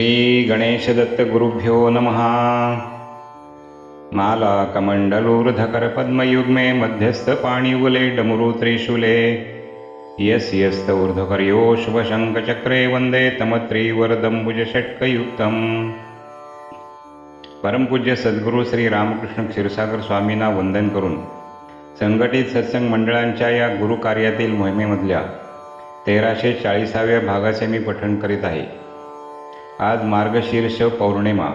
श्री गणेशदत्तगुरुभ्यो नमः। मध्यस्थ मध्यस्थपाणियुगले डमरू त्रिशूले यस् यस्त ऊर्ध्वकर्यो शुभशङ्खचक्रे वन्दे तमत्रिवरदम्बुजषट्कयुक्तम्। परमपूज्य सद्गुरू श्री रामकृष्ण क्षीरसागर स्वामींना वंदन करून संघटित सत्संग मंडळांच्या या गुरुकार्यातील मोहिमेमधल्या तेराशे चाळीसाव्या भागाचे मी पठण करीत आहे. आज मार्गशीर्ष पौर्णिमा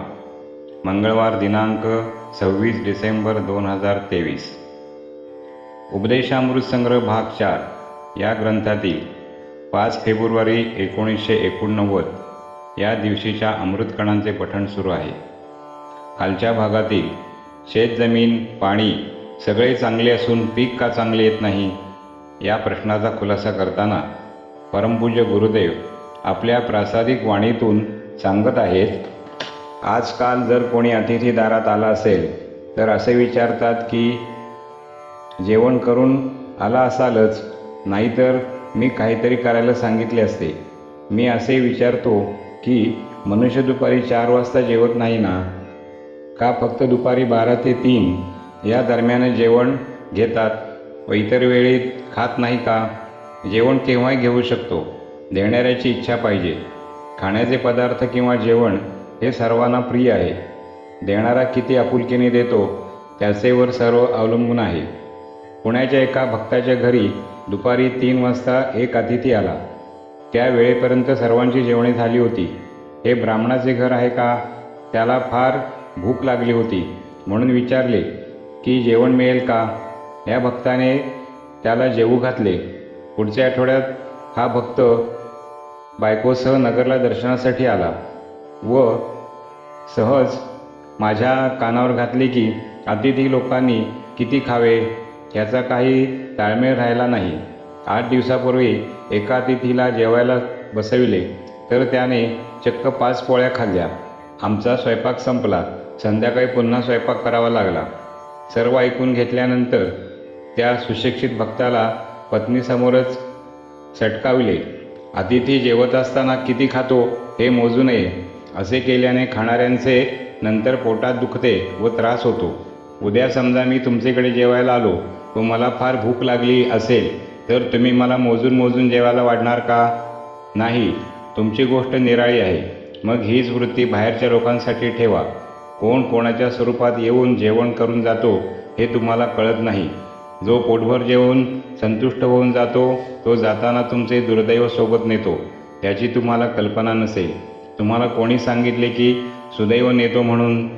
मंगळवार दिनांक सव्वीस डिसेंबर दोन हजार तेवीस. उपदेशामृत संग्रह भाग चार या ग्रंथातील पाच फेब्रुवारी एकोणीसशे एकोणनव्वद या दिवशीच्या अमृतकणांचे पठण सुरू आहे. खालच्या भागातील शेतजमीन पाणी सगळे चांगले असून पीक का चांगले येत नाही या प्रश्नाचा खुलासा करताना परमपूज्य गुरुदेव आपल्या प्रासादिक वाणीतून सांगत आहेत आजकाल जर कोणी अतिथी दारात आला असेल तर असे विचारतात की जेवण करून आला असालच नाहीतर मी काहीतरी करायला सांगितले असते. मी असे विचारतो की मनुष्य दुपारी चार वाजता जेवत नाही ना? का फक्त दुपारी बारा ते तीन? या दरम्यान जेवण घेतात व इतर वेळी खात नाही का? जेवण केव्हाही घेऊ शकतो. देणाऱ्याची इच्छा पाहिजे. खाण्याचे पदार्थ किंवा जेवण हे सर्वांना प्रिय आहे. देणारा किती आपुलकीने देतो त्याचेवर सर्व अवलंबून आहे. पुण्याच्या एका भक्ताच्या घरी दुपारी तीन वाजता एक अतिथी आला. त्या वेळेपर्यंत सर्वांची जेवणे झाली होती. हे ब्राह्मणाचे घर आहे का? त्याला फार भूक लागली होती. म्हणून विचारले की जेवण मिळेल का? या भक्ताने त्याला जेवू घातले. पुढच्या आठवड्यात हा भक्त बायकोसह नगरला दर्शनासाठी आला व सहज माझ्या कानावर घातले की अतिथी लोकांनी किती खावे याचा काही ताळमेळ राहिला नाही. आठ दिवसापूर्वी एका अतिथीला जेवायला बसविले तर त्याने चक्क पाच पोळ्या खाल्ल्या. आमचा स्वयंपाक संपला. संध्याकाळी पुन्हा स्वयंपाक करावा लागला. सर्व ऐकून घेतल्यानंतर त्या सुशिक्षित भक्ताला पत्नीसमोरच सटकाविले. अतिथी जेवत असताना किती खातो हे मोजू नये. असे केल्याने खाणाऱ्यांचे नंतर पोटात दुखते व त्रास होतो. उद्या समजा मी तुमच्याकडे जेवायला आलो व मला फार भूक लागली असेल तर तुम्ही मला मोजून मोजून जेवायला वाढणार का? नाही तुमची गोष्ट निराळी आहे. मग हीच वृत्ती बाहेरच्या लोकांसाठी ठेवा. कोण कोणाच्या स्वरूपात येऊन जेवण करून जातो हे तुम्हाला कळत नाही. जो पोटभर जेवून संतुष्ट होऊन जातो तो जाताना तुमचे दुर्दैव सोबत नेतो त्याची तुम्हाला कल्पना नसेल. तुम्हाला कोणी सांगितले की सुदैव नेतो म्हणून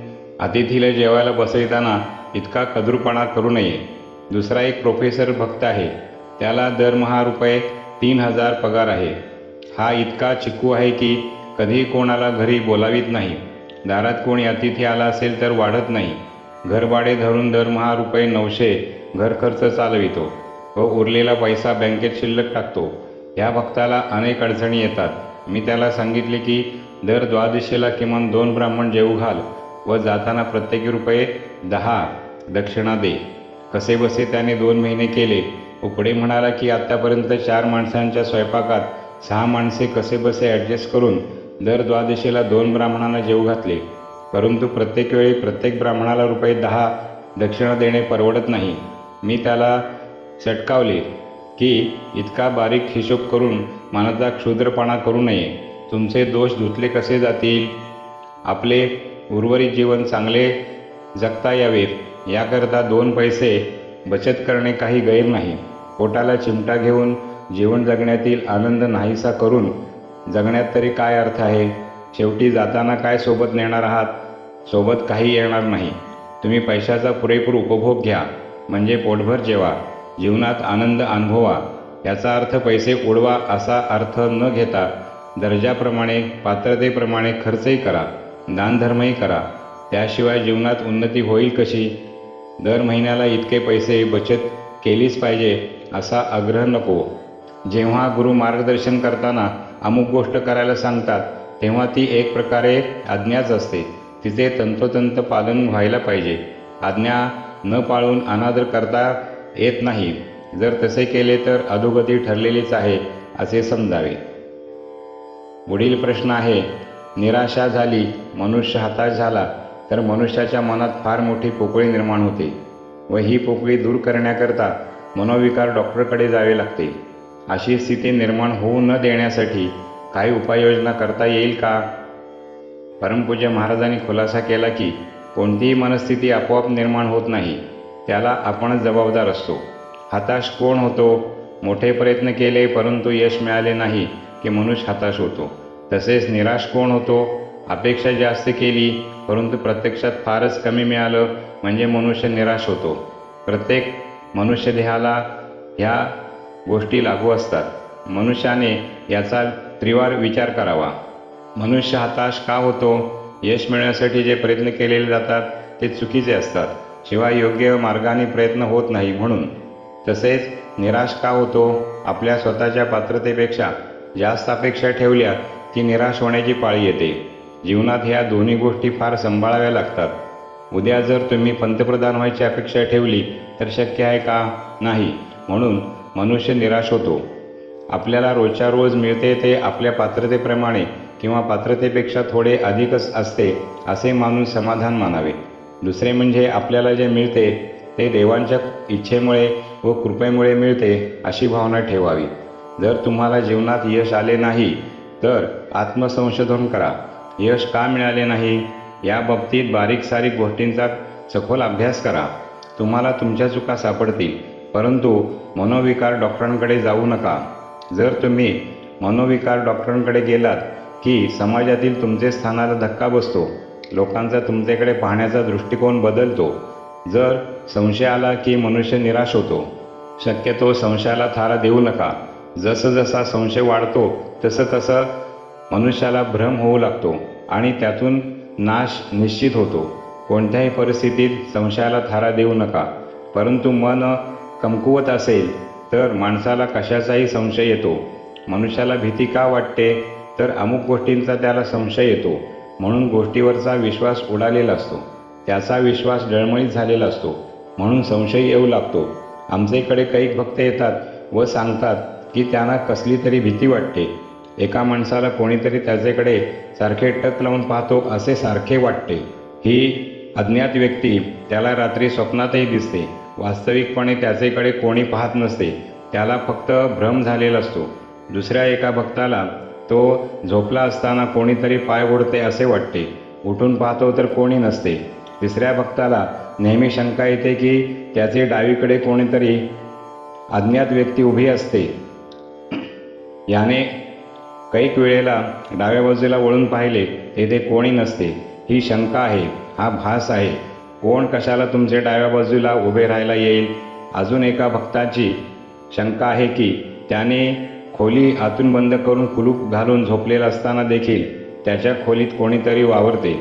अतिथीला जेवायला बसविताना इतका कदरूपणा करू नये. दुसरा एक प्रोफेसर भक्त आहे. त्याला दरमहा रुपये तीन हजार पगार आहे. हा इतका चिकू आहे की कधी कोणाला घरी बोलावीत नाही. दारात कोणी अतिथी आला असेल तर वाढत नाही. घरभाडे धरून दरमहा रुपये नऊशे घर खर्च चालवितो व उरलेला पैसा बँकेत शिल्लक टाकतो. ह्या भक्ताला अनेक अडचणी येतात. मी त्याला सांगितले की दर द्वादशीला किमान दोन ब्राह्मण जेऊ घाल व जाताना प्रत्येकी रुपये दहा दक्षिणा दे. कसे बसे त्याने दोन महिने केले? व पुढे म्हणाला की आत्तापर्यंत चार माणसांच्या स्वयंपाकात सहा माणसे कसे बसे ॲडजस्ट करून दर द्वादशीला दोन ब्राह्मणांना जेऊ घातले? परंतु प्रत्येक वेळी प्रत्येक ब्राह्मणाला रुपये दहा दक्षिणा देणे परवडत नाही. मी त्याला सटकावले की इतका बारीक हिशोब करून मनाचा क्षुद्रपणा करू नये. तुमचे दोष धुतले कसे जातील? आपले उर्वरित जीवन चांगले जगता यावेत याकरता दोन पैसे बचत करणे काही गैर नाही. पोटाला चिमटा घेऊन जीवन जगण्यातील आनंद नाहीसा करून जगण्यात तरी काय अर्थ आहे? शेवटी जाताना काय सोबत नेणार आहात? सोबत काही येणार नाही. तुम्ही पैशाचा पुरेपूर उपभोग घ्या. म्हणजे पोटभर जेवा जीवनात आनंद अनुभवा याचा अर्थ पैसे उडवा असा अर्थ न घेता दर्जाप्रमाणे पात्रतेप्रमाणे खर्चही करा दानधर्मही करा. त्याशिवाय जीवनात उन्नती होईल कशी? दर महिन्याला इतके पैसे बचत केलीच पाहिजे असा आग्रह नको. जेव्हा गुरु मार्गदर्शन करताना अमुक गोष्ट करायला सांगतात तेव्हा ती एक प्रकारे आज्ञाच असते. तिचे तंतोतंत पालन व्हायला पाहिजे. आज्ञा न पाळून अनादर करता येत नाही. जर तसे केले तर अधोगती ठरलेलीच आहे असे समजावे. पुढील प्रश्न आहे निराशा झाली मनुष्य हताश झाला तर मनुष्याच्या मनात फार मोठी पोकळी निर्माण होते व ही पोकळी दूर करण्याकरता मनोविकार डॉक्टरकडे जावे लागते. अशी स्थिती निर्माण होऊ न देण्यासाठी काही उपाययोजना करता येईल का? परमपूज्य महाराजांनी खुलासा केला की कोणतीही मनस्थिती आपोआप निर्माण होत नाही त्याला आपणच जबाबदार असतो. हताश कोण होतो? मोठे प्रयत्न केले परंतु यश मिळाले नाही की मनुष्य हताश होतो. तसेच निराश कोण होतो? अपेक्षा जास्त केली परंतु प्रत्यक्षात फारच कमी मिळालं म्हणजे मनुष्य निराश होतो. प्रत्येक मनुष्य देहाला ह्या गोष्टी लागू असतात. मनुष्याने याचा त्रिवार विचार करावा. मनुष्य हताश का होतो? यश मिळण्यासाठी जे प्रयत्न केलेले जातात ते चुकीचे असतात. शिवाय योग्य मार्गाने प्रयत्न होत नाही म्हणून. तसेच निराश का होतो? आपल्या स्वतःच्या पात्रतेपेक्षा जास्त अपेक्षा ठेवल्या की निराश होण्याची पाळी येते. जीवनात ह्या दोन्ही गोष्टी फार सांभाळाव्या लागतात. उद्या जर तुम्ही पंतप्रधान व्हायची अपेक्षा ठेवली तर शक्य आहे का? नाही. म्हणून मनुष्य निराश होतो. आपल्याला रोजच्या रोज मिळते ते आपल्या पात्रतेप्रमाणे किंवा पात्रतेपेक्षा थोडे अधिकच असते असे मानून समाधान मानावे. दुसरे म्हणजे आपल्याला जे मिळते ते देवांच्या इच्छेमुळे व कृपेमुळे मिळते अशी भावना ठेवावी. जर तुम्हाला जीवनात यश आले नाही तर आत्मसंशोधन करा. यश का मिळाले नाही या बाबतीत बारीक सारीक गोष्टींचा सखोल अभ्यास करा. तुम्हाला तुमच्या चुका सापडतील परंतु मनोविकार डॉक्टरांकडे जाऊ नका. जर तुम्ही मनोविकार डॉक्टरांकडे गेलात की समाजातील तुमचे स्थानाला धक्का बसतो. लोकांचा तुमच्याकडे पाहण्याचा दृष्टिकोन बदलतो. जर संशय आला की मनुष्य निराश होतो. शक्यतो संशयाला थारा देऊ नका. जसं जसा संशय वाढतो तसं तसं मनुष्याला भ्रम होऊ लागतो आणि त्यातून नाश निश्चित होतो. कोणत्याही परिस्थितीत संशयाला थारा देऊ नका. परंतु मन कमकुवत असेल तर माणसाला कशाचाही संशय येतो. मनुष्याला भीती का वाटते? तर अमुक गोष्टींचा त्याला संशय येतो. म्हणून गोष्टीवरचा विश्वास उडालेला असतो. त्याचा विश्वास डळमळीत झालेला असतो. म्हणून संशय येऊ लागतो. आमच्याकडे काही भक्त येतात व सांगतात की त्यांना कसली तरी भीती वाटते. एका माणसाला कोणीतरी त्याच्याकडे सारखे टक लावून पाहतो असे सारखे वाटते. ही अज्ञात व्यक्ती त्याला रात्री स्वप्नातही दिसते. वास्तविकपणे त्याचेकडे कोणी पाहत नसते. त्याला फक्त भ्रम झालेला असतो. दुसऱ्या एका भक्ताला तो झोपला असताना कोणीतरी पाय ओढते असे वाटते. उठून पाहतो तर कोणी नसते. तिसऱ्या भक्ताला नेहमी शंका येते की त्याचे डावीकडे कोणीतरी अज्ञात व्यक्ती उभी असते. याने कैक वेळेला डाव्या बाजूला वळून पाहिले तेथे कोणी नसते. ही शंका आहे हा भास आहे. कोण कशाला तुमचे डाव्या बाजूला उभे राहायला येईल? अजून एका भक्ताची शंका आहे की त्याने खोली आतून बंद करून कुलूप घालून झोपलेला असताना देखील त्याच्या खोलीत कोणीतरी वावरते.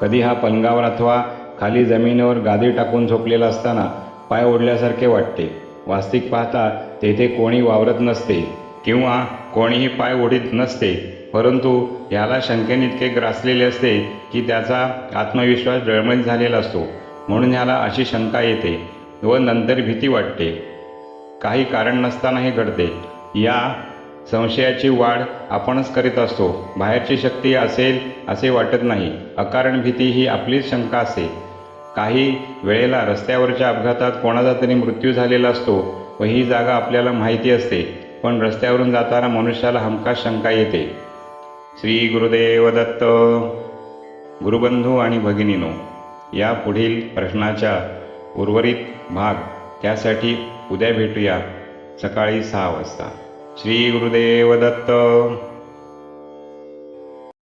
कधी हा पलंगावर अथवा खाली जमिनीवर गादी टाकून झोपलेला असताना पाय ओढल्यासारखे वाटते. वास्तविक पाहता तेथे कोणी वावरत नसते किंवा कोणीही पाय ओढीत नसते. परंतु ह्याला शंकेने इतके ग्रासलेले असते की त्याचा आत्मविश्वास डळमळीत झालेला असतो. म्हणून ह्याला अशी शंका येते व नंतर भीती वाटते. काही कारण नसताना हे घडते. या संशयाची वाढ आपणच करीत असतो. बाहेरची शक्ती असेल असे वाटत नाही. अकारण भीती ही आपलीच शंका असते. काही वेळेला रस्त्यावरच्या अपघातात कोणाचा तरी मृत्यू झालेला असतो व ही जागा आपल्याला माहिती असते पण रस्त्यावरून जाताना मनुष्याला हमखास शंका येते. श्री गुरुदेव दत्त गुरुबंधू आणि भगिनीनो या पुढील प्रश्नाच्या उर्वरित भाग त्यासाठी उद्या भेटूया सकाळी सहा वाजता. श्रीगुरुदेवदत्त।